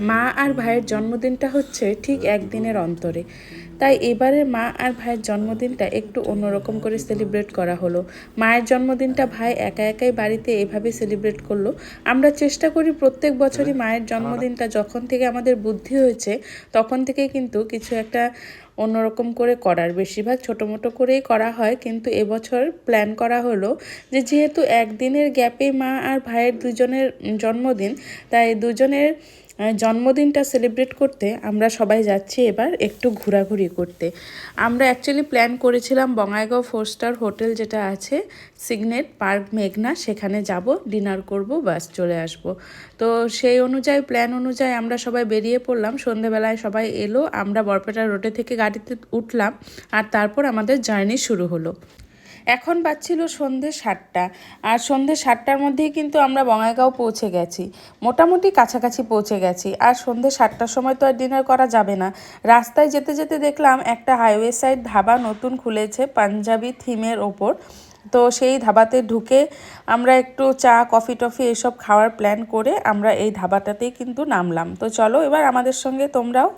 মা আর ভাইয়ের জন্মদিনটা হচ্ছে ঠিক একদিনের অন্তরে। তাই এবারে মা আর ভাইয়ের জন্মদিনটা একটু অন্যরকম করে সেলিব্রেট করা হলো। মায়ের জন্মদিনটা ভাই একা একাই বাড়িতে এভাবে সেলিব্রেট করল। আমরা চেষ্টা করি প্রত্যেক বছরই মায়ের জন্মদিনটা যখন থেকে আমাদের বুদ্ধি হয়েছে, তখন থেকে কিন্তু কিছু একটা অন্যরকম করে করার। বেশিরভাগ ছোটো মোটো করেই করা হয়, কিন্তু এবছর প্ল্যান করা হলো যে যেহেতু একদিনের গ্যাপে মা আর ভাইয়ের দুজনের জন্মদিন, তাই দুজনের জন্মদিনটা সেলিব্রেট করতে আমরা সবাই যাচ্ছি এবার একটু ঘোরাঘুরি করতে। আমরা অ্যাকচুয়ালি প্ল্যান করেছিলাম বঙ্গাইগাঁও ফোর স্টার হোটেল যেটা আছে সিগনেট পার্ক মেঘনা, সেখানে যাব ডিনার করব বাস চলে আসব। তো সেই অনুযায়ী প্ল্যান অনুযায়ী আমরা সবাই বেরিয়ে পড়লাম, সন্ধেবেলায় সবাই এলো, আমরা বরপেটা রোডে থেকে গাড়িতে উঠলাম, আর তারপর আমাদের জার্নি শুরু হলো। এখন বাজছিল সন্ধে সাতটা। আর সন্ধে সাতটার মধ্যেই কিন্তু আমরা বঙ্গাইগাঁও পৌঁছে গেছি। মোটামুটি কাছাকাছি পৌঁছে গেছি। আর সন্ধে সাতটার সময় তো আর ডিনার করা যাবে না। রাস্তায় যেতে যেতে দেখলাম একটা হাইওয়ে সাইড ধাবা নতুন খুলেছে পাঞ্জাবি থিমের ওপর। তো সেই ধাবাতে ঢুকে আমরা একটু চা, কফি টফি এসব খাওয়ার প্ল্যান করে আমরা এই ধাবাটাতেই কিন্তু নামলাম। তো চলো এবার আমাদের সঙ্গে তোমরাও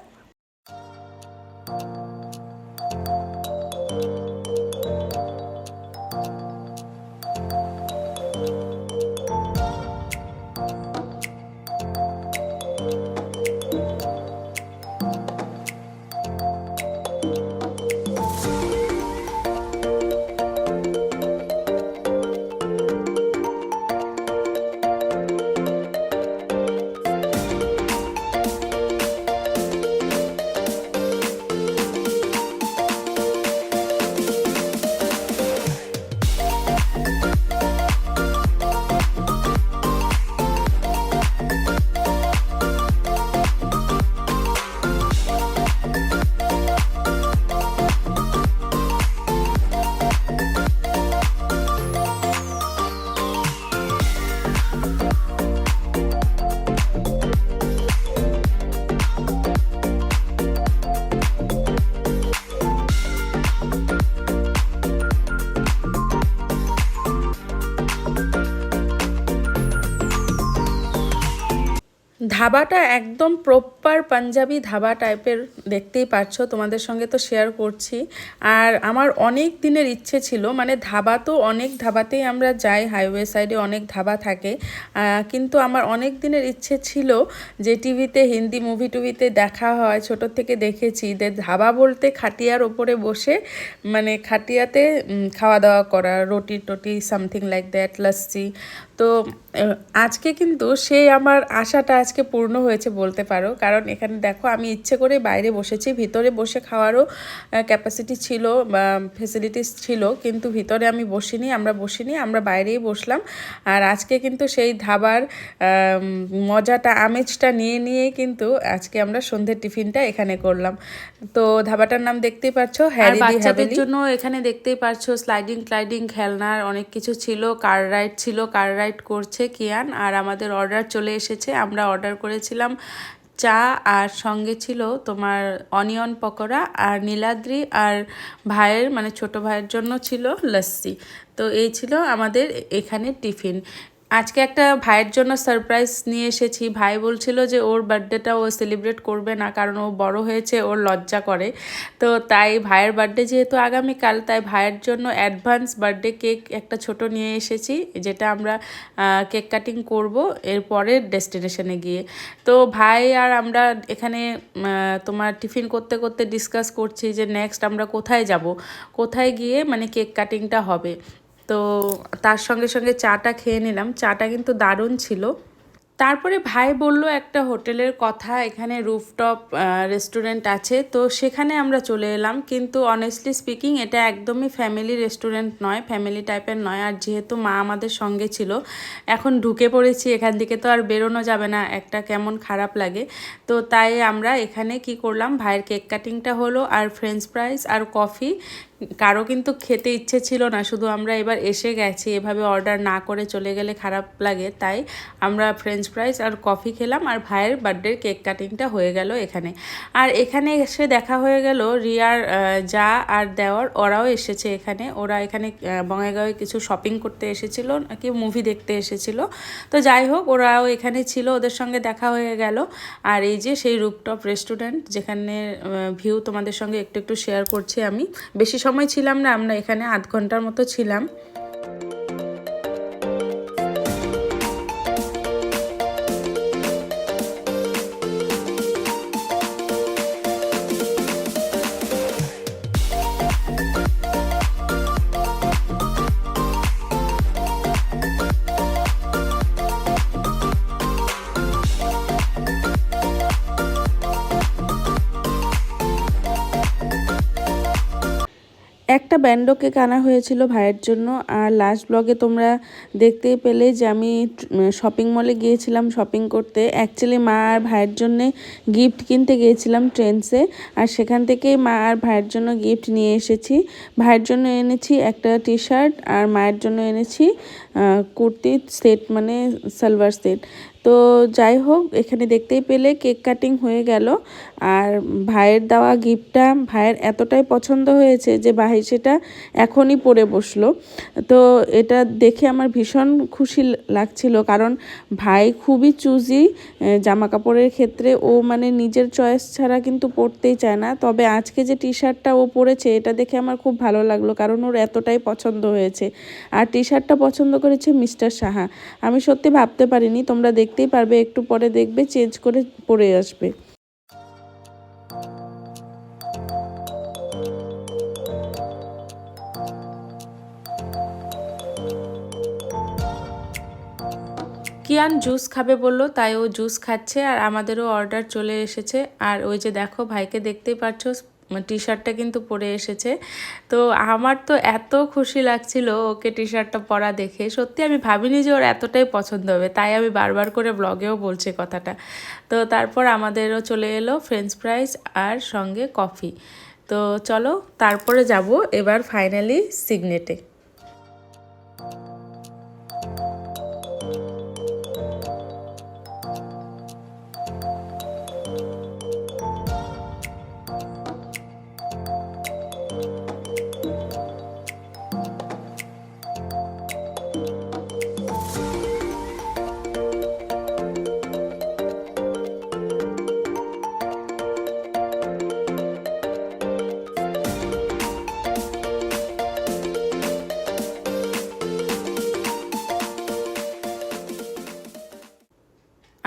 ধাবাটা একদম প্রপার পাঞ্জাবি ধাবা টাইপের দেখতেই পাচ্ছ তোমাদের সঙ্গে তো শেয়ার করছি। আর আমার অনেক দিনের ইচ্ছে ছিল মানে ধাবা তো অনেক ধাবাতেই আমরা যাই হাইওয়ে সাইডে অনেক ধাবা থাকে। কিন্তু আমার অনেক দিনের ইচ্ছে ছিল যে টিভিতে হিন্দি মুভি টুভিতে দেখা হয়, ছোট থেকে দেখেছি। যে ধাবা বলতে খাটিয়ার ওপরে বসে মানে খাটিয়াতে খাওয়া দাওয়া করা, রুটি টটি সামথিং লাইক দ্যাট লাস্সি তো আজকে কিন্তু সেই আমার আশাটা আজকে পূর্ণ হয়েছে বলতে পারো। কারণ এখানে দেখো আমি ইচ্ছে করে বাইরে বসেছি। ভিতরে বসে খাওয়ারও ক্যাপাসিটি ছিল বা ফেসিলিটিস ছিল কিন্তু ভিতরে আমি বসিনি আমরা বসিনি আমরা বাইরেই বসলাম। আর আজকে কিন্তু সেই ধাবার মজাটা আমেজটা নিয়ে নিয়েই কিন্তু আজকে আমরা সন্ধ্যের টিফিনটা এখানে করলাম। তো ধাবাটার নাম দেখতেই পাচ্ছ হ্যারি বাচ্চাদের জন্য এখানে দেখতেই পারছ স্লাইডিং ক্লাইডিং খেলনার অনেক কিছু ছিল কার রাইড ছিল কার রাইড করছে কিয়ান। আর আমাদের অর্ডার চলে এসেছে আমরা অর্ডার করেছিলাম চা আর সঙ্গে ছিল তোমার অনিয়ন পকোড়া আর নীলাদ্রি আর ভাইয়ের মানে ছোট ভাইয়ের জন্য ছিল লস্যি। তো এই ছিল আমাদের এখানে টিফিন। আজকে একটা ভাইয়ের জন্য সারপ্রাইজ নিয়ে এসেছি। ভাই বলছিল যে ওর বার্থডেটা ও সেলিব্রেট করবে না, কারণ ও বড় হয়েছে, ওর লজ্জা করে। তো তাই ভাইয়ের বার্থডে যেহেতু আগামীকাল, তাই ভাইয়ের জন্য অ্যাডভান্স বার্থডে কেক একটা ছোট নিয়ে এসেছি, যেটা আমরা কেক কাটিং করব এর পরের ডেস্টিনেশনে গিয়ে। তো ভাই আর আমরা এখানে তোমার টিফিন করতে করতে ডিসকাস করছি যে নেক্সট আমরা কোথায় যাব? কোথায় গিয়ে মানে কেক কাটিংটা হবে? তো তার সঙ্গে সঙ্গে চাটা খেয়ে নিলাম। চাটা কিন্তু দারুণ ছিল। তারপরে ভাই বলল, একটা হোটেলের কথা, এখানে রুফটপ রেস্টুরেন্ট আছে। তো সেখানে আমরা চলে এলাম। কিন্তু অনেস্টলি স্পিকিং এটা একদমই ফ্যামিলি রেস্টুরেন্ট নয় ফ্যামিলি টাইপের নয়। আর যেহেতু মা আমাদের সঙ্গে ছিল, এখন ঢুকে পড়েছি। এখান থেকে তো আর বেরোনো যাবে না, একটা কেমন খারাপ লাগে। তো তাই আমরা এখানে কি করলাম, ভাইয়ের কেক কাটিংটা হলো, আর ফ্রেঞ্চ ফ্রাইস আর কফি কারও কিন্তু খেতে ইচ্ছে ছিল না, শুধু আমরা এবার এসে গেছি, এভাবে অর্ডার না করে চলে গেলে খারাপ লাগে, তাই আমরা ফ্রেঞ্চ ফ্রাইস আর কফি খেলাম আর ভাইয়ের বার্থডের কেক কাটিংটা হয়ে গেল এখানে। আর এখানে এসে দেখা হয়ে গেল রিয়ার যা আর দেওয়ার, ওরাও এসেছে এখানে। ওরা এখানে বঙ্গাইগাঁওয়ে কিছু শপিং করতে এসেছিল, নাকি মুভি দেখতে এসেছিল। তো যাই হোক, ওরাও এখানে ছিল, ওদের সঙ্গে দেখা হয়ে গেল। আর এই যে সেই রুপটপ রেস্টুরেন্ট যেখানে ভিউ তোমাদের সঙ্গে একটু একটু শেয়ার করছি আমি, বেশি সময় ছিলাম না আমরা এখানে আধ ঘণ্টার মতো ছিলাম। একটা ব্যান্ডো কেক আনা হয়েছিল ভাইয়ের জন্য। আর লাস্ট ব্লগে তোমরা দেখতেই পেলে যে আমি শপিং মলে গিয়েছিলাম শপিং করতে। অ্যাকচুয়ালি মা আর ভাইয়ের জন্যে গিফট কিনতে গিয়েছিলাম ট্রেন্সে আর সেখান থেকেই মা আর ভাইয়ের জন্য গিফট নিয়ে এসেছি। ভাইয়ের জন্য এনেছি একটা টি শার্ট আর মায়ের জন্য এনেছি কুর্তি সেট মানে সালোয়ার সেট তো যাই হোক, এখানে দেখতেই পেলে কেক কাটিং হয়ে গেল। আর ভাইয়ের দেওয়া গিফটটা ভাইয়ের এতটাই পছন্দ হয়েছে যে ভাই সেটা এখনই পরে বসল। তো এটা দেখে আমার ভীষণ খুশি লাগছিল কারণ ভাই খুবই চুজি জামা কাপড়ের ক্ষেত্রে ও মানে নিজের চয়েস ছাড়া কিন্তু পরতেই চায় না। তবে আজকে যে টি শার্টটা ও পরেছে এটা দেখে আমার খুব ভালো লাগল কারণ ওর এতটাই পছন্দ হয়েছে। আর টি শার্টটা পছন্দ করেছে মিস্টার সাহা। আমি সত্যি ভাবতে পারিনি তোমরা দেখতেই পারবে, একটু পরে দেখবে চেঞ্জ করে পরে আসবে। কিয়ান জুস খাবে বলল, তাই ও জুস খাচ্ছে আর আমাদেরও অর্ডার চলে এসেছে। আর ওই যে দেখো, ভাইকে দেখতেই পাচ্ছ টি শার্টটা কিন্তু পরে এসেছে। তো আমার তো এত খুশি লাগছিল ওকে টি শার্টটা পরা দেখে। সত্যি আমি ভাবিনি যে ওর এতটাই পছন্দ হবে, তাই আমি বারবার করে ব্লগেও বলছি কথাটা। তো তারপর আমাদেরও চলে এলো ফ্রেঞ্চ ফ্রাইজ আর সঙ্গে কফি তো চলো তারপরে যাব, এবার ফাইনালি সিগনেটে thank you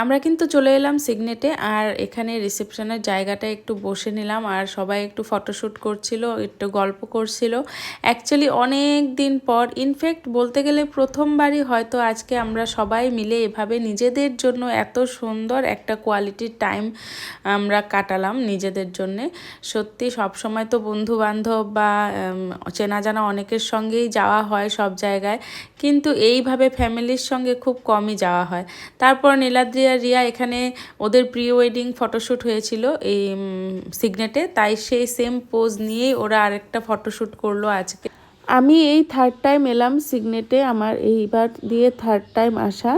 আমরা কিন্তু চলে এলাম সিগনেটে আর এখানে রিসেপশনের জায়গাটা একটু বসে নিলাম আর সবাই একটু ফটোশ্যুট করছিল, একটু গল্প করছিল। অ্যাকচুয়ালি অনেক দিন পর ইনফ্যাক্ট বলতে গেলে প্রথমবারই হয়তো আজকে আমরা সবাই মিলে এভাবে নিজেদের জন্য এত সুন্দর একটা কোয়ালিটির টাইম আমরা কাটালাম নিজেদের জন্যে। সত্যি সব সময় তো বন্ধু বান্ধব বা চেনা জানা অনেকের সঙ্গেই যাওয়া হয় সব জায়গায়, কিন্তু এইভাবে ফ্যামিলির সঙ্গে খুব কমই যাওয়া হয়। তারপর নীলাদ্রি আর রিয়া এখানে ওদের প্রি ওয়েডিং ফটোশ্যুট হয়েছিল এই সিগনেটে। তাই সেই সেম পোজ নিয়েই ওরা আরেকটা ফটোশ্যুট করল আজকে। আমি এই থার্ড টাইম এলাম সিগনেটে, আমার এইবার দিয়ে থার্ড টাইম আসা।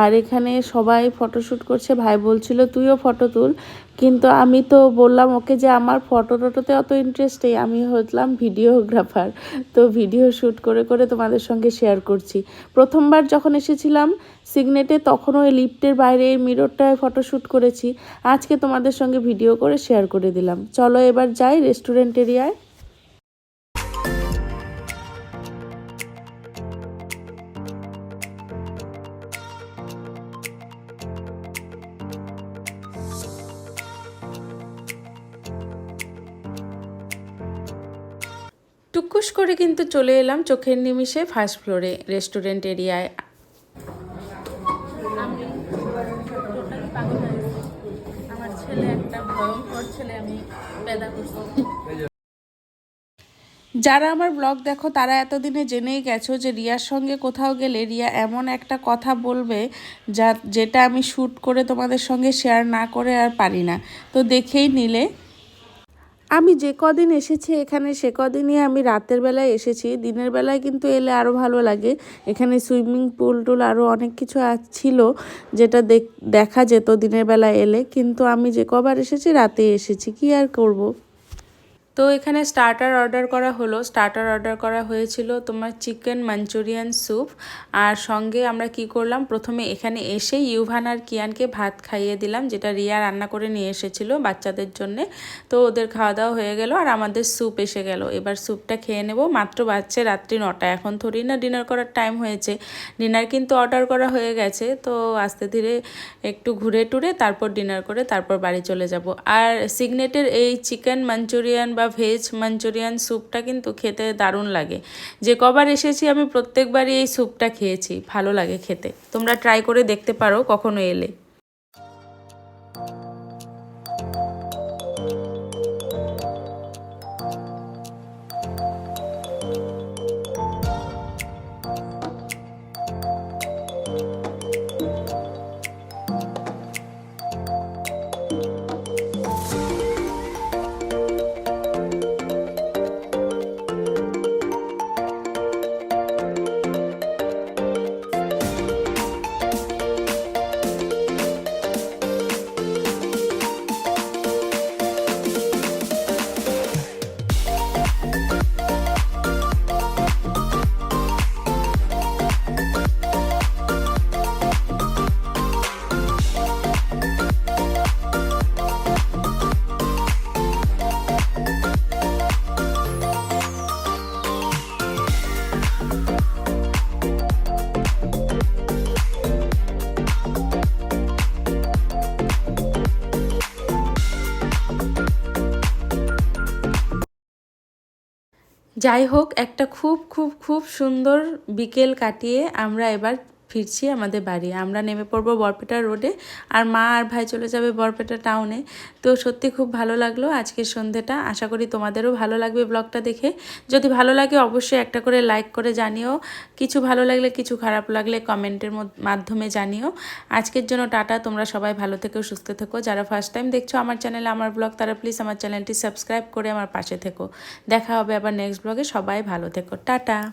আর এখানে সবাই ফটোশ্যুট করছে। ভাই বলছিল, তুইও ফটো তুল। কিন্তু আমি তো বললাম ওকে যে আমার ফটো টটোতে অত ইন্টারেস্ট নেই। আমি হলাম ভিডিওগ্রাফার তো ভিডিও শ্যুট করে করে তোমাদের সঙ্গে শেয়ার করছি। প্রথমবার যখন এসেছিলাম সিগনেটে তখন ওই লিফটের বাইরে, এই মিররটায় ফটোশ্যুট করেছি। আজকে তোমাদের সঙ্গে ভিডিও করে শেয়ার করে দিলাম। চলো এবার যাই রেস্টুরেন্ট এরিয়ায়। হুকুস করে কিন্তু চলে এলাম চোখের নিমিষে ফার্স্ট ফ্লোরে রেস্টুরেন্ট এরিয়ায়। আমার ছেলে যারা আমার ব্লগ দেখো তারা এতদিনে জেনেই গেছো যে রিয়ার সঙ্গে কোথাও গেলে রিয়া এমন একটা কথা বলবে যা যেটা আমি শ্যুট করে তোমাদের সঙ্গে শেয়ার না করে আর পারি না। তো দেখেই নিলে। আমি যে কদিন এসেছি এখানে, সে কদিনই আমি রাতের বেলায় এসেছি। দিনের বেলায় কিন্তু এলে আরও ভালো লাগে। এখানে সুইমিং পুল টুল আরও অনেক কিছু ছিল যেটা দেখ- যেত দিনের বেলায় এলে। কিন্তু আমি যে কবার এসেছি রাতে এসেছি। কি আর করব। তো এখানে স্টার্টার অর্ডার করা হলো। স্টার্টার অর্ডার করা হয়েছিল তোমার চিকেন মাঞ্চুরিয়ান স্যুপ আর সঙ্গে আমরা কি করলাম? প্রথমে এখানে এসে ইউভান আর কিয়ানকে ভাত খাইয়ে দিলাম, যেটা রিয়া রান্না করে নিয়ে এসেছিল বাচ্চাদের জন্যে। তো ওদের খাওয়া দাওয়া হয়ে গেল আর আমাদের স্যুপ এসে গেল। এবার স্যুপটা খেয়ে নেব। মাত্র বাচ্চা রাত্রি নটা। এখন থরি না ডিনার করার টাইম হয়েছে। ডিনার কিন্তু অর্ডার করা হয়ে গেছে। তো আস্তে ধীরে একটু ঘুরে টুরে তারপর ডিনার করে তারপর বাড়ি চলে যাব। আর সিগনেটের এই চিকেন মাঞ্চুরিয়ান বা ভেজ মাঞ্চুরিয়ান স্যুপটা কিন্তু খেতে দারুণ লাগে। যে কবার এসেছি আমি প্রত্যেকবারই এই স্যুপটা খেয়েছি, ভালো লাগে খেতে। তোমরা ট্রাই করে দেখতে পারো কখনো এলে। যাই হোক একটা খুব খুব খুব সুন্দর বিকেল কাটিয়ে আমরা এবার ফিরছি আমাদের বাড়ি। আমরা নেমে পড়ব বরপেটা রোডে আর মা আর ভাই চলে যাবে বরপেটা টাউনে তো সত্যি খুব ভালো লাগল আজকের সন্ধেটা আশা করি তোমাদেরও ভালো লাগবে ব্লগটা দেখে। যদি ভালো লাগে অবশ্যই একটা করে লাইক করে জানিও। কিছু ভালো লাগলে, কিছু খারাপ লাগলে কমেন্টের মাধ্যমে জানিও। আজকের জন্য টাটা। তোমরা সবাই ভালো থেকো, সুস্থ থেকো। যারা ফার্স্ট টাইম দেখছ আমার চ্যানেলে আমার ব্লগ তারা প্লিজ আমার চ্যানেলটি সাবস্ক্রাইব করে আমার পাশে থেকো। দেখা হবে আবার নেক্সট ব্লগে সবাই ভালো থেকো। টাটা।